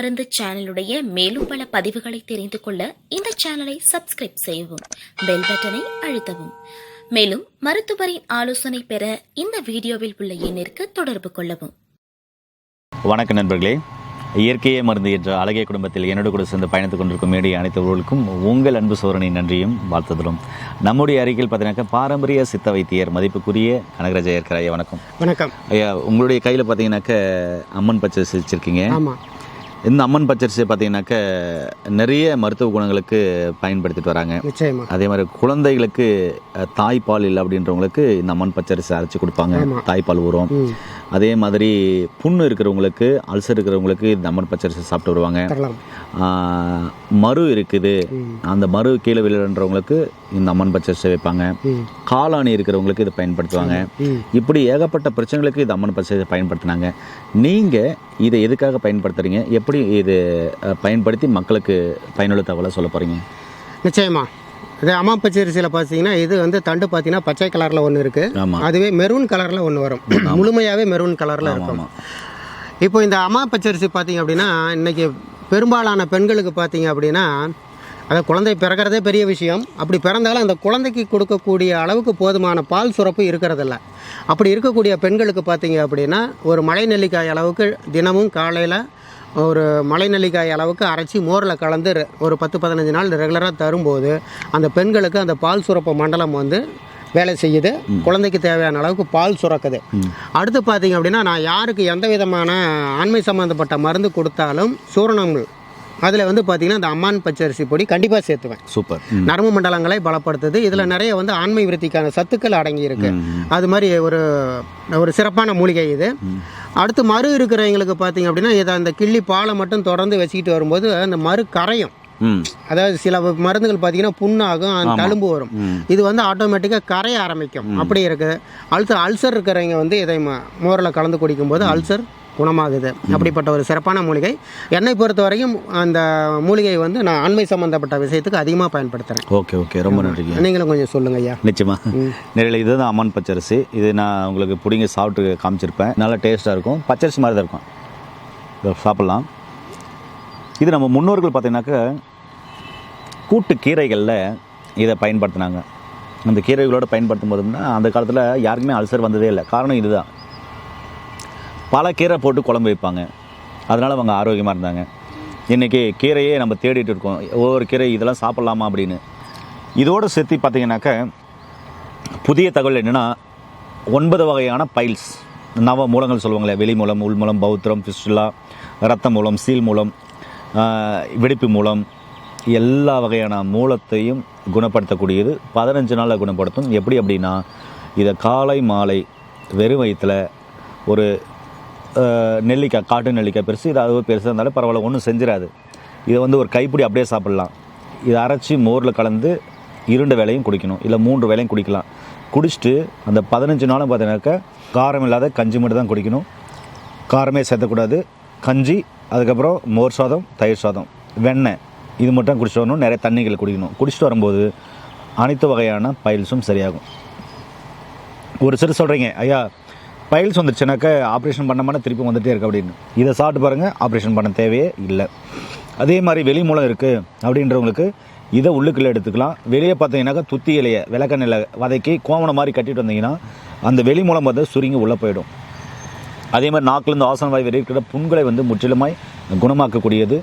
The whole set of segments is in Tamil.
மருந்து சேனலுடைய மேலும் பல பதிவுகளை தெரிந்து கொள்ள இந்த சேனலை சப்ஸ்கிரைப் செய்யவும் பெல் பட்டனை அழுத்தவும். மேலும் மருத்துவரின் ஆலோசனை பெற இந்த வீடியோவில் உள்ள எண்ணிற்கு தொடர்பு கொள்ளவும். வணக்கம் நண்பர்களே. இயற்கையே மருந்து என்ற அழகிய குடும்பத்தில் என்னோட கூட சேர்ந்து பயணித்துக் கொண்டிருக்கும் மேடை அனைத்தவர்களுக்கும் உங்கள் அன்பு சோரனின் நன்றியும் வாழ்த்துதலும். நம்முடைய அறிக்கையில் பார்த்தீங்கன்னாக்கா பாரம்பரிய சித்த வைத்தியர் மதிப்புக்குரிய கனகராஜா இருக்கிற ஐயா வணக்கம். வணக்கம். ஐயா உங்களுடைய கையில் பார்த்தீங்கன்னாக்க அம்மன் பச்சரிசி வச்சுருக்கீங்க. ஆமாம் இந்த அம்மன் பச்சரிசி பார்த்தீங்கன்னாக்க நிறைய மருத்துவ குணங்களுக்கு பயன்படுத்திட்டு வராங்க. அதே மாதிரி குழந்தைகளுக்கு தாய்ப்பால் இல்லை அப்படின்றவங்களுக்கு இந்த அம்மன் பச்சரிசி அரைச்சி கொடுப்பாங்க. தாய்ப்பால் ஊறும். அதே மாதிரி புண்ணு இருக்கிறவங்களுக்கு அல்சர் இருக்கிறவங்களுக்கு இந்த அம்மன் பச்சரிசி சாப்பிட்டு வருவாங்க. மரு இருக்குது. அந்த மரு கீழே விழுன்றவங்களுக்கு இந்த அம்மன் பச்சரிசி வைப்பாங்க. காளானி இருக்கிறவங்களுக்கு இதை பயன்படுத்துவாங்க. இப்படி ஏகப்பட்ட பிரச்சனைகளுக்கு இது அம்மன் பச்சரிசி பயன்படுத்தினாங்க. நீங்கள் இதை எதுக்காக பயன்படுத்துறீங்க? எப்படி இது பயன்படுத்தி மக்களுக்கு பயனுள்ள தகவலை சொல்ல போகிறீங்க நிச்சயமா. இது அம்மா பச்சரிசியில் பார்த்தீங்கன்னா இது வந்து தண்டு பார்த்தீங்கன்னா பச்சை கலரில் ஒன்று இருக்குது அதுவே மெரூன் கலரில் ஒன்று வரும். முழுமையாகவே மெரூன் கலரில் இருக்கும். இப்போ இந்த அம்மா பச்சரிசி பார்த்தீங்க அப்படின்னா இன்னைக்கு பெரும்பாலான பெண்களுக்கு பார்த்தீங்க அப்படின்னா அதாவது குழந்தை பிறக்கிறதே பெரிய விஷயம். அப்படி பிறந்தாலும் அந்த குழந்தைக்கு கொடுக்கக்கூடிய அளவுக்கு போதுமான பால் சுரப்பு இருக்கிறதில்ல. அப்படி இருக்கக்கூடிய பெண்களுக்கு பார்த்தீங்க அப்படின்னா ஒரு மலை நெல்லிக்காய் அளவுக்கு தினமும் காலையில் ஒரு மலை நெல்லிக்காய் அளவுக்கு அரைச்சி மோரில் கலந்து ஒரு பத்து பதினஞ்சு நாள் ரெகுலராக தரும்போது அந்த பெண்களுக்கு அந்த பால் சுரப்பு மண்டலம் வந்து வேலை செய்யுது. குழந்தைக்கு தேவையான அளவுக்கு பால் சுரக்குது. அடுத்து பார்த்தீங்க அப்படின்னா நான் யாருக்கு எந்த விதமான ஆண்மை சம்மந்தப்பட்ட மருந்து கொடுத்தாலும் சூரணங்கள் அதில் வந்து பார்த்தீங்கன்னா இந்த அம்மான் பச்சரிசி பொடி கண்டிப்பாக சேர்த்துவேன். சூப்பர். நரம்பு மண்டலங்களை பலப்படுத்துது. இதில் நிறைய வந்து ஆண்மை விருத்திக்கான சத்துக்கள் அடங்கி இருக்கு. அது மாதிரி ஒரு ஒரு சிறப்பான மூலிகை இது. அடுத்து மறு இருக்கிறவங்களுக்கு பார்த்தீங்க அப்படின்னா இதை அந்த கிள்ளி பாலை மட்டும் தொடர்ந்து வச்சுக்கிட்டு வரும்போது அந்த மறு கரையும். அதாவது சில மருந்துகள் பார்த்தீங்கன்னா புண்ணாகும் அந்த தழும்பு வரும். இது வந்து ஆட்டோமேட்டிக்காக கரைய ஆரம்பிக்கும். அப்படி இருக்குது அடுத்து அல்சர் இருக்கிறவங்க வந்து இதை மோரில் கலந்து குடிக்கும்போது அல்சர் குணமாகுது. அப்படிப்பட்ட ஒரு சிறப்பான மூலிகை. என்னை பொறுத்த வரைக்கும் அந்த மூலிகை வந்து நான் ஆண்மை சம்பந்தப்பட்ட விஷயத்துக்கு அதிகமாக பயன்படுத்துகிறேன் ஓகே ஓகே. ரொம்ப நன்றிங்க. நீங்களும் கொஞ்சம் சொல்லுங்க ஐயா. நிச்சயமா. நேரில் இதுதான் அம்மன் பச்சரிசி. இது நான் உங்களுக்கு பிடிங்க சாப்பிட்டு காமிச்சிருப்பேன். நல்லா டேஸ்ட்டாக இருக்கும். பச்சரிசி மாதிரி தான் இருக்கும். இதை சாப்பிட்லாம். இது நம்ம முன்னோர்கள் பார்த்தீங்கன்னாக்க கூட்டு கீரைகளில் இதை பயன்படுத்தினாங்க. அந்த கீரைகளோட பயன்படுத்தும் போதுன்னா அந்த காலத்தில் யாருக்குமே அல்சர் வந்ததே இல்லை. காரணம் இதுதான். பல கீரை போட்டு குழம்பு வைப்பாங்க. அதனால் அவங்க ஆரோக்கியமாக இருந்தாங்க. இன்றைக்கி கீரையே நம்ம தேடிட்டு இருக்கோம். ஒவ்வொரு கீரை இதெல்லாம் சாப்பிட்லாமா அப்படின்னு. இதோடு சேர்த்து பார்த்தீங்கன்னாக்க புதிய தகவல் என்னென்னா ஒன்பது வகையான பைல்ஸ். நவ மூலங்கள் சொல்லுவாங்களே வெளி மூலம் உள் மூலம் பௌத்திரம் ஃபிஸ்டுலா ரத்த மூலம் சீல் மூலம் வெடிப்பு மூலம் எல்லா வகையான மூலத்தையும் குணப்படுத்தக்கூடியது. பதினஞ்சு நாளில் குணப்படுத்தும். எப்படி அப்படின்னா இதை காலை மாலை வெறும் வயிற்றில் ஒரு நெல்லிக்காய் காட்டு நெல்லிக்காய் பெருசு. இது அளவு பெருசாக இருந்தாலும் பரவாயில்ல ஒன்றும் செஞ்சிடாது இதை வந்து ஒரு கைப்பிடி அப்படியே சாப்பிட்லாம். இதை அரைச்சி மோரில் கலந்து இரண்டு வேலையும் குடிக்கணும். இல்லை மூன்று வேலையும் குடிக்கலாம். குடிச்சிட்டு அந்த பதினஞ்சு நாளும் பார்த்தீங்கன்னாக்கா காரம் இல்லாத கஞ்சி மட்டும் தான் குடிக்கணும். காரமே சேர்த்தக்கூடாது. கஞ்சி அதுக்கப்புறம் மோர் சாதம் தயிர் சாதம் வெண்ணெய். இது மட்டும் குடிச்சிட்டு வரணும். நிறைய தண்ணிகள் குடிக்கணும். குடிச்சிட்டு வரும்போது அனைத்து வகையான பயில்ஸும் சரியாகும். ஒரு சிறு சொல்கிறீங்க ஐயா பைல்ஸ் வந்துருச்சுனாக்கா ஆப்ரேஷன் பண்ணமான திருப்பி வந்துகிட்டே இருக்கு அப்படின்னு. இதை சாப்பிட்டு பாருங்கள் ஆப்ரேஷன் பண்ண தேவையே இல்லை. அதே மாதிரி வெளி மூலம் இருக்குது அப்படின்றவங்களுக்கு இதை உள்ளுக்குள்ளே எடுத்துக்கலாம். வெளியே பார்த்தீங்கன்னாக்கா துத்தி இலையை விளக்கெண்ணில் வதக்கி கோவணம் மாதிரி கட்டிட்டு வந்தீங்கன்னா அந்த வெளி மூலம் பார்த்து சுருங்கி உள்ளே போயிடும். அதே மாதிரி நாக்கிலேருந்து ஆசன வாய் வரை இருக்கிற புண்களை வந்து முற்றிலுமாய் குணமாக்கக்கூடியது.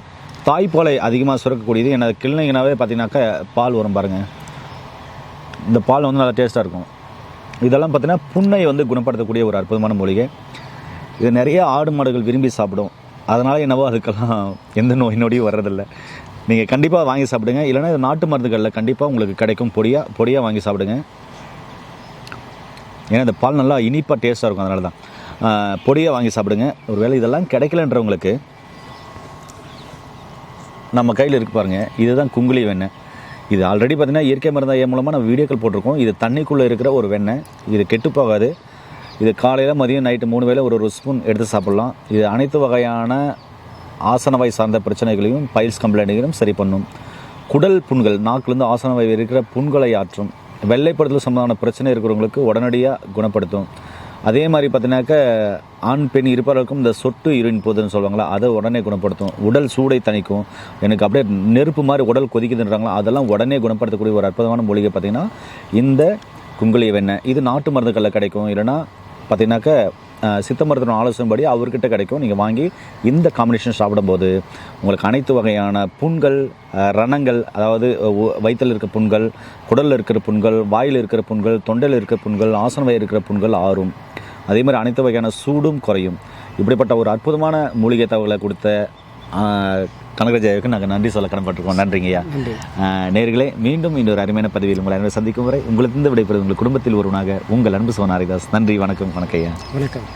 தாய்ப்பாலை அதிகமாக சுரக்கக்கூடியது. எனது கிளினிங்கனாவே பார்த்தீங்கன்னாக்கா பால் வரும் பாருங்கள் இந்த பால் வந்து நல்லா டேஸ்ட்டாக இருக்கும். இதெல்லாம் பார்த்தீங்கன்னா புண்ணை வந்து குணப்படுத்தக்கூடிய ஒரு அற்புதமான மூலிகை. இது நிறைய ஆடு மாடுகள் விரும்பி சாப்பிடும். அதனால் என்னவோ அதுக்கெல்லாம் எந்த நோய் நொடியும் வர்றதில்ல. நீங்கள் கண்டிப்பாக வாங்கி சாப்பிடுங்க. இல்லைன்னா இது நாட்டு மருந்துகளில் கண்டிப்பாக உங்களுக்கு கிடைக்கும். பொடியாக பொடியாக வாங்கி சாப்பிடுங்க. ஏன்னா இந்த பால் நல்லா இனிப்பாக டேஸ்ட்டாக இருக்கும். அதனால தான் பொடியாக வாங்கி சாப்பிடுங்க. ஒரு வேளை இதெல்லாம் கிடைக்கலன்றவங்களுக்கு நம்ம கையில் இருக்கு பாருங்கள் இதுதான் குங்குலி வெண்ணெய். இது ஆல்ரெடி பார்த்தீங்கன்னா இயற்கை மருந்தாய மூலமாக நம்ம வீடியோக்கள் போட்டிருக்கோம். இது தண்ணிக்குள்ளே இருக்கிற ஒரு வெண்ணெய் இது கெட்டு போகாது. இது காலையில் மதியம் நைட்டு மூணு வேளை ஒரு ஒரு ஸ்பூன் எடுத்து சாப்பிட்லாம். இது அனைத்து வகையான ஆசனவாய் சார்ந்த பிரச்சனைகளையும் பைல்ஸ் கம்ப்ளைண்ட்களையும் சரி பண்ணும். குடல் புண்கள் நாக்குலேருந்து ஆசனவாய் இருக்கிற புண்களை ஆற்றும். வெள்ளைப்படுதல் சம்பந்தமான பிரச்சனை இருக்கிறவங்களுக்கு உடனடியாக குணப்படுத்தும். அதே மாதிரி பார்த்தீங்கன்னாக்க ஆண் பெண் இருப்பவர்களுக்கும் இந்த சொட்டு யூரின் போதுன்னு சொல்லுவாங்களா அதை உடனே குணப்படுத்தும். உடல் சூடை தணிக்கும். எனக்கு அப்படியே நெருப்பு மாதிரி உடல் கொதிக்குதுன்றாங்களா அதெல்லாம் உடனே குணப்படுத்தக்கூடிய ஒரு அற்புதமான மூலிகை பார்த்திங்கன்னா இந்த குங்குளிய வெண்ணெய். இது நாட்டு மருந்துகளில் கிடைக்கும். இல்லைன்னா பார்த்தீங்கன்னாக்க சித்த மருத்துவ ஆலோசனைப்படி அவர்கிட்ட கிடைக்கும். நீங்கள் வாங்கி இந்த காம்பினேஷன் சாப்பிடும்போது உங்களுக்கு அனைத்து வகையான புண்கள் ரணங்கள் அதாவது வயிற்றில் இருக்கிற புண்கள் குடலில் இருக்கிற புண்கள் வாயில் இருக்கிற புண்கள் தொண்டையில் இருக்கிற புண்கள் ஆசன வயிறு இருக்கிற புண்கள் ஆறும். அதே மாதிரி அனைத்து வகையான சூடும் குறையும். இப்படிப்பட்ட ஒரு அற்புதமான மூலிகை தகவலை கொடுத்த ஆஹ், கனகஜாவுக்கு நாங்கள் நன்றி சொல்ல கடன்பட்டிருக்கோம் நன்றிங்கய்யா நேயர்களே மீண்டும் இன்னொரு அருமையான பதிவில் உங்களை அனைவரும் சந்திக்கும் வரை உங்களுக்கு இந்த விடைபெறுவது உங்கள் குடும்பத்தில் ஒருவனாக உங்கள் அன்பு சோனாரிதாஸ் நன்றி வணக்கம் வணக்கம் ஐயா. வணக்கம்.